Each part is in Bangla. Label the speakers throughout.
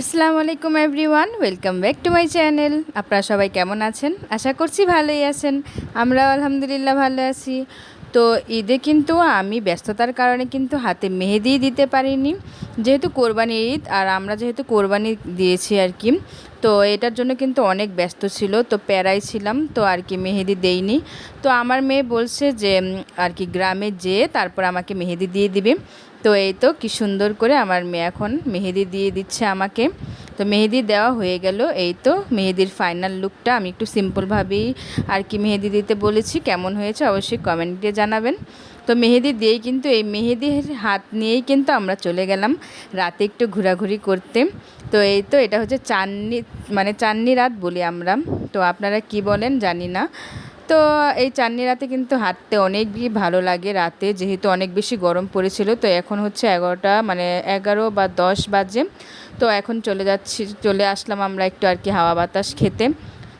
Speaker 1: আসসালামু আলাইকুম everyone, welcome back to my channel. আপনারা সবাই কেমন আছেন? আশা করছি ভালোই আছেন। আমরাও আলহামদুলিল্লাহ ভালো আছি। তো ঈদে কিন্তু আমি ব্যস্ততার কারণে কিন্তু হাতে মেহেদি দিতে পারিনি। যেহেতু কোরবানি ঈদ আর আমরা যেহেতু কোরবানি দিয়েছি আর কি, তো এটার জন্য কিন্তু অনেক ব্যস্ত ছিল, তো প্যারাই ছিলাম, তো আর কি মেহেদি দেইনি। তো আমার মেয়ে বলছে যে আর কি গ্রামে যেয়ে তারপর আমাকে মেহেদি দিয়ে দিবে। তো এই তো কি সুন্দর করে আমার মেয়ে এখন মেহেদি দিয়ে দিচ্ছে আমাকে। তো মেহেদি দেওয়া হয়ে গেল। এই তো মেহেদির ফাইনাল লুকটা আমি একটু সিম্পলভাবেই আর কি মেহেদি দিতে বলেছি। কেমন হয়েছে অবশ্যই কমেন্টে জানাবেন। তো মেহেদি দিয়েই কিন্তু এই মেহেদির হাত নিয়েই কিন্তু আমরা চলে গেলাম রাতে একটু ঘোরাঘুরি করতে। তো এই তো এটা হচ্ছে চাননি মানে চাননি রাত বলি আমরা। তো আপনারা কি বলেন জানি না। তো এই চাননি রাতে কিন্তু হাঁটতে অনেক ভালো লাগে রাতে, যেহেতু অনেক বেশি গরম পড়েছিল। তো এখন হচ্ছে এগারোটা মানে এগারো বা দশ বাজে। তো এখন চলে যাচ্ছি, চলে আসলাম আমরা একটু আর কি হাওয়া বাতাস খেতে।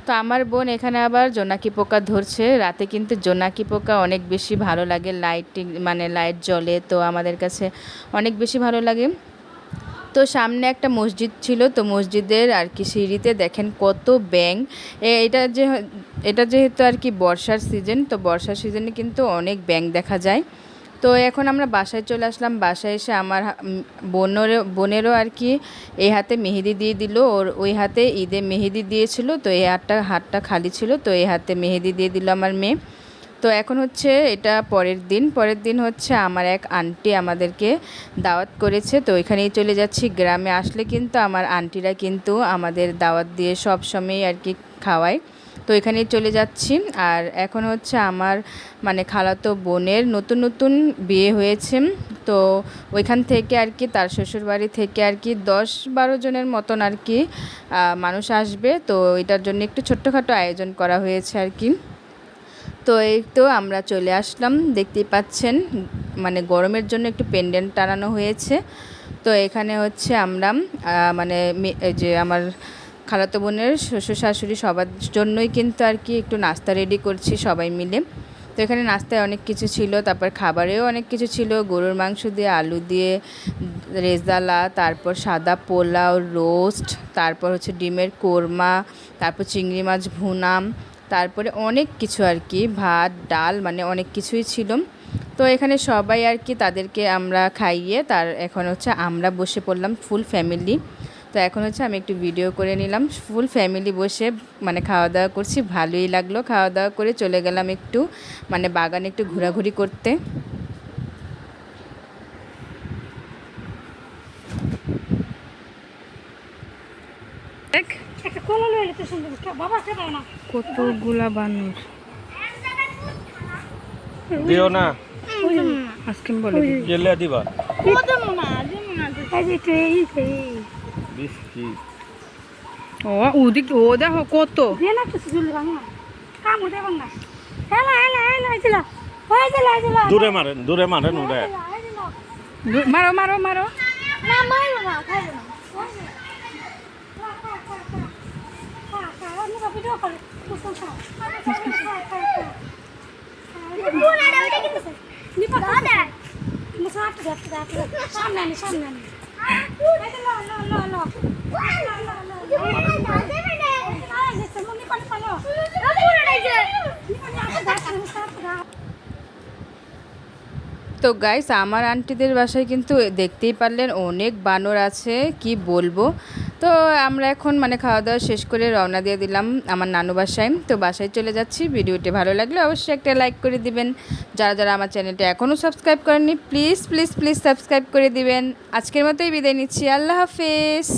Speaker 1: তো আমার বোন এখানে আবার জোনাকি পোকা ধরছে। রাতে কিন্তু জোনাকি পোকা অনেক বেশি ভালো লাগে, লাইটিং মানে লাইট জ্বলে। তো আমাদের কাছে অনেক বেশি ভালো লাগে। তো সামনে একটা মসজিদ ছিল, তো মসজিদের আর কি সিঁড়িতে দেখেন কত ব্যাং এটা যে, এটা যেহেতু আর কি বর্ষার সিজন, তো বর্ষার সিজনে কিন্তু অনেক ব্যাং দেখা যায়। তো এখন আমরা বাসায় চলে আসলাম, বাসায় এসে আমার বোনেরও বোনেরও আর কি এই হাতে মেহেদি দিয়ে দিল, ওর ওই হাতে ঈদে মেহেদি দিয়েছিল, তো এই হাতটা হাতটা খালি ছিল, তো এই হাতে মেহেদি দিয়ে দিল আমার মেয়ে। তো এখন হচ্ছে এটা পরের দিন। পরের দিন হচ্ছে আমার এক আন্টি আমাদেরকে দাওয়াত করেছে। তো এখানেই চলে যাচ্ছি। গ্রামে আসলে কিন্তু আমার আন্টিরা কিন্তু আমাদের দাওয়াত দিয়ে সব সময় আর কি খাওয়ায়। তো এখানেই চলে যাচ্ছি। আর এখন হচ্ছে আমার মানে খালাতো বোনের নতুন নতুন বিয়ে হয়েছে। তো ওইখান থেকে আর কি তার শ্বশুরবাড়ি থেকে আর কি দশ বারো জনের মতন আর কি মানুষ আসবে। তো এটার জন্য একটু ছোট্টখাটো আয়োজন করা হয়েছে আর কি। তো এই তো আমরা চলে আসলাম, দেখতেই পাচ্ছেন মানে গরমের জন্য একটু পেন্ডেন্ট টানানো হয়েছে। তো এখানে হচ্ছে আমরা মানে যে আমার খালাতো বোনের শ্বশুর শাশুড়ি সবার জন্যই কিন্তু আর কি একটু নাস্তা রেডি করছি সবাই মিলে। তো এখানে নাস্তায় অনেক কিছু ছিল, তারপর খাবারেও অনেক কিছু ছিল, গরুর মাংস দিয়ে, আলু দিয়ে, রেজালা, তারপর সাদা পোলাও, রোস্ট, তারপর হচ্ছে ডিমের কোরমা, তারপর চিংড়ি মাছ ভুনাম তারপরে অনেক কিছু আর কি, ভাত, ডাল মানে অনেক কিছুই ছিল। তো এখানে সবাই আর কি তাদেরকে আমরা খাইয়ে তার এখন হচ্ছে আমরা বসে পড়লাম ফুল ফ্যামিলি তো এখন হচ্ছে আমি একটু ভিডিও করে নিলাম। ফুল ফ্যামিলি বসে মানে খাওয়া দাওয়া করছি, ভালোই লাগল খাওয়া দাওয়া করে চলে গেলাম একটু মানে বাগানে একটু ঘোরাঘুরি করতে। দেখ। কতগুলা বানর।
Speaker 2: দিও না।
Speaker 1: আজকে বলে
Speaker 2: জেলে দিবা।
Speaker 3: ও
Speaker 1: ওদিক ও দেখো কত।
Speaker 3: দিয়ে কিছু জল ভাঙা। কাম উঠে ভাঙা হেলা হেলা হেলা আইছিলা আইছিলা আইছিলা
Speaker 2: দূরে মারেন দূরে মারেন ওরে
Speaker 1: মারো মারো মারো।
Speaker 3: না মারো না খাইবো না ভিডিও করে
Speaker 1: তো গাইস আমার আন্টিদের বাসায় কিন্তু দেখতেই পারলেন অনেক বানর আছে কি বলব? তো আমরা এখন মানে খাওয়া দাওয়া শেষ করে রওনা দিয়ে দিলাম আমার নানু বাসায়। তো বাসায় চলে যাচ্ছি। ভিডিওটি ভালো লাগলে অবশ্যই একটা লাইক করে দিবেন। যারা যারা আমার চ্যানেলটা এখনও সাবস্ক্রাইব করেননি প্লিজ প্লিজ প্লিজ সাবস্ক্রাইব করে দিবেন। আজকের মতোই বিদায় নিচ্ছি। আল্লাহ হাফেজ।